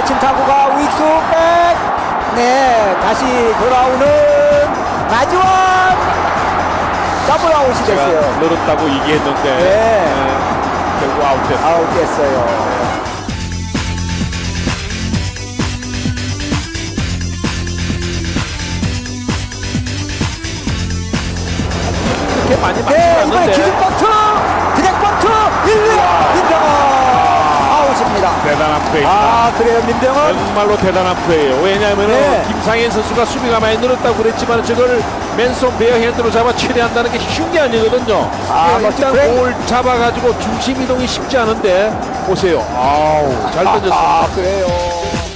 내친 타구가 우익수 백. 네, 다시 돌아오는 마지막 더블 아웃이 됐어요. 늘었다고 이기했는데 네. 네, 결국 아웃됐어요. 아웃됐어요. 네. 이렇게 많이 맞지 네, 이번에 기준 버튼 대단한 플레이. 아, 그래요, 민병헌. 정말로 대단한 플레이예요. 왜냐하면 네. 김상현 선수가 수비가 많이 늘었다고 그랬지만 저걸 맨손 베어 핸드로 잡아 처리한다는 게 쉬운 게 아니거든요. 아, 예, 일단 플레이. 볼 잡아가지고 중심 이동이 쉽지 않은데 보세요. 아우 잘 던졌습니다. 아, 그래요.